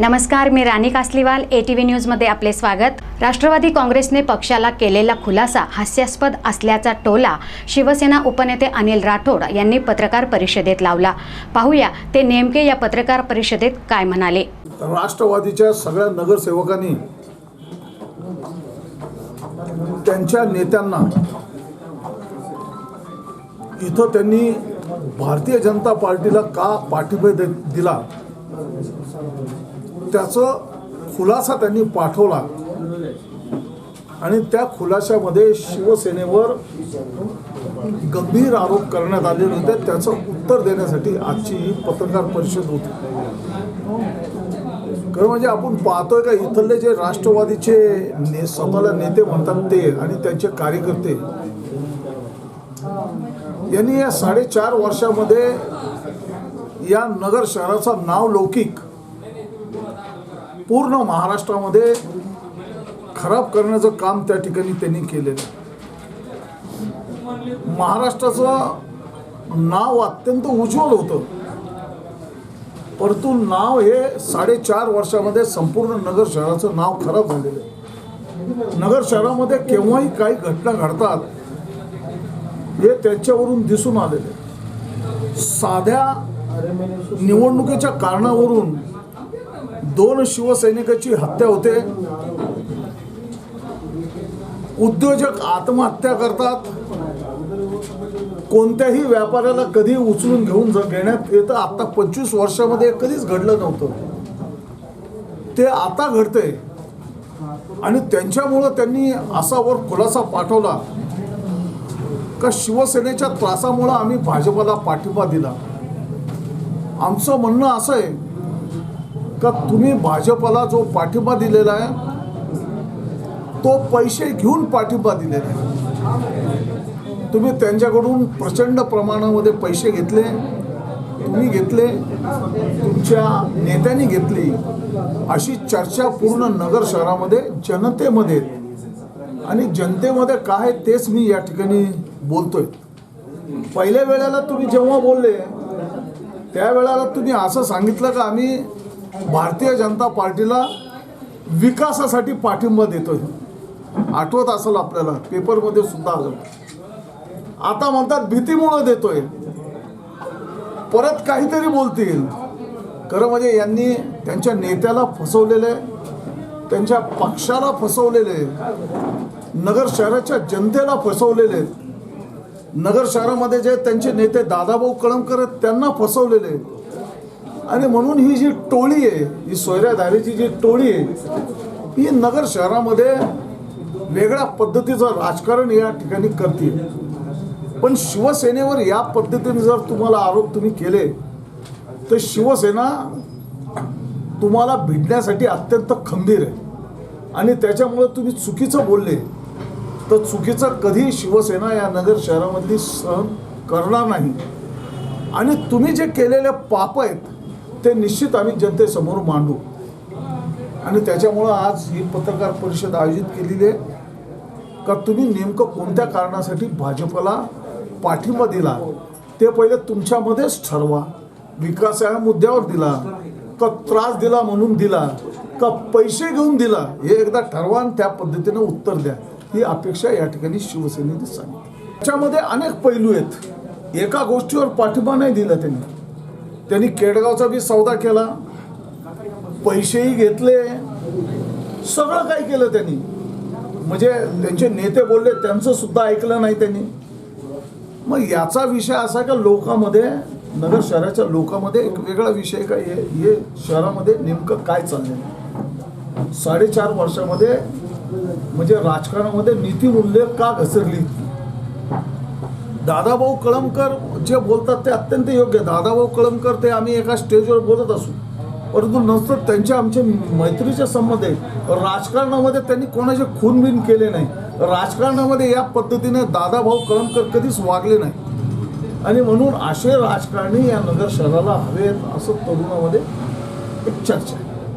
नमस्कार मी Rani Kasliwal A T V न्यूजमध्ये आपले स्वागत. राष्ट्रवादी काँग्रेसने पक्षाला केलेला खुलासा हास्यास्पद असल्याचा टोला शिवसेना उपनेते अनिल राठोड यांनी पत्रकार परिषदेत लावला. पाहूया ते नेमके या पत्रकार परिषदेत काय म्हणाले? राष्ट्रवादीच्या सगळ्या नगरसेवकांनी त्यांच्या नेत्यांना इथं त्यांनी भारतीय जनता पार्टीला का पाठिंबा दिला? त्याचं खुलासा त्यांनी पाठवला. आणि त्या खुलाशामध्ये शिवसेनेवर गंभीर आरोप करण्यात आलेले होते. त्याचं उत्तर देण्यासाठी आजची ही पत्रकार परिषद होती. खरं म्हणजे आपण पाहतोय का इथले जे राष्ट्रवादीचे ने स्वतःला नेते म्हणतात ते आणि त्यांचे कार्यकर्ते यांनी या साडेचार वर्षामध्ये या नगर शहराचा नाव लौकिक पूर्ण महाराष्ट्रामध्ये खराब करण्याचं काम त्या ठिकाणी त्यांनी केलेलं आहे. महाराष्ट्राचं नाव अत्यंत उज्ज्वल होतं परंतु नाव हे साडेचार वर्षामध्ये संपूर्ण नगर शहराचं नाव खराब झालेलं आहे नगर शहरामध्ये केव्हाही काही घटना घडतात हे त्याच्यावरून दिसून आलेले आहे. साध्या निवडणुकीच्या कारणावरून दोन शिवसैनिकाची हत्या होते. उद्योजक आत्महत्या करतात. कोणत्याही व्यापाऱ्याला कधी उचलून घेऊन घेण्यात येतं. आता पंचवीस वर्षामध्ये कधीच घडलं नव्हतं. ते आता घडतंय. आणि त्यांच्यामुळं त्यांनी असा वर खुलासा पाठवला का शिवसेनेच्या त्रासामुळं आम्ही भाजपला पाठिंबा दिला. आमचं म्हणणं असं आहे का तुम्ही भाजपला जो पाठिंबा दिलेला आहे तो पैसे घेऊन पाठिंबा दिलेला आहे. तुम्ही त्यांच्याकडून प्रचंड प्रमाणामध्ये पैसे घेतले तुम्ही घेतले तुमच्या नेत्यांनी घेतली अशी चर्चा पूर्ण नगर शहरामध्ये जनतेमध्ये. आणि जनतेमध्ये काय आहे तेच मी या ठिकाणी बोलतोय. पहिल्या वेळेला तुम्ही जेव्हा बोलले त्यावेळेला तुम्ही असं सांगितलं का आम्ही भारतीय जनता पार्टीला विकासासाठी पाठिंबा देतोय. आठवत असेल आपल्याला पेपरमध्ये सुद्धा आलं. आता म्हणतात भीतीमुळं देतोय. परत काहीतरी बोलतील. खरं म्हणजे यांनी त्यांच्या नेत्याला फसवलेले त्यांच्या पक्षाला फसवलेले नगर शहराच्या जनतेला फसवलेले नगर शहरामध्ये जे त्यांचे नेते दादाभाऊ कळमकर आहेत त्यांना फसवलेले आणि म्हणून ही जी टोळी आहे ही सोयऱ्याधारीची जी टोळी आहे ही नगर शहरामध्ये वेगळ्या पद्धतीचं राजकारण या ठिकाणी करते. पण शिवसेनेवर या पद्धतीने जर तुम्हाला आरोप तुम्ही केले तर शिवसेना तुम्हाला भिडण्यासाठी अत्यंत खंबीर आहे. आणि त्याच्यामुळे तुम्ही चुकीचं बोलले तर चुकीचं कधी शिवसेना या नगर शहरामधली सहन करणार नाही. आणि तुम्ही जे केलेले पाप आहेत ते निश्चित आम्ही जनतेसमोर मांडू. आणि त्याच्यामुळं आज ही पत्रकार परिषद आयोजित केलेली आहे. का तुम्ही नेमकं कोणत्या कारणासाठी भाजपला पाठिंबा दिला? ते पहिले तुमच्यामध्येच ठरवा. विकास या मुद्द्यावर दिला. का त्रास दिला म्हणून दिला? का पैसे घेऊन दिला? हे एकदा ठरवा आणि त्या पद्धतीनं उत्तर द्या. ही अपेक्षा या ठिकाणी शिवसेनेने सांगितली. त्याच्यामध्ये अनेक पैलू आहेत. एका गोष्टीवर पाठिंबा नाही दिला त्यांनी. त्यांनी केडगावचा बी सौदा केला. पैसेही घेतले. सगळं काही केलं त्यांनी. म्हणजे त्यांचे नेते बोलले त्यांचं सुद्धा ऐकलं नाही त्यांनी. मग याचा विषय असा का लोकांमध्ये नगर शहराच्या लोकांमध्ये एक वेगळा विषय काय हे? हे शहरामध्ये नेमकं काय चाललंय? साडेचार वर्षामध्ये म्हणजे राजकारणामध्ये नीतिमूल्य का घसरली? दादाभाऊ कळमकर जे बोलतात ते अत्यंत योग्य. दादाभाऊ कळमकर ते आम्ही एका स्टेजवर बोलत असू. परंतु नंतर त्यांचे आमचे मैत्रीचे संबंध आहे राजकारणामध्ये त्यांनी कोणाचे खून बिन केले नाही. राजकारणामध्ये या पद्धतीने दादाभाऊ कळमकर कधीच वागले नाही. आणि म्हणून असे राजकारणी या नगर शहराला हवेत असं तरुणामध्ये एक चर्चा आहे.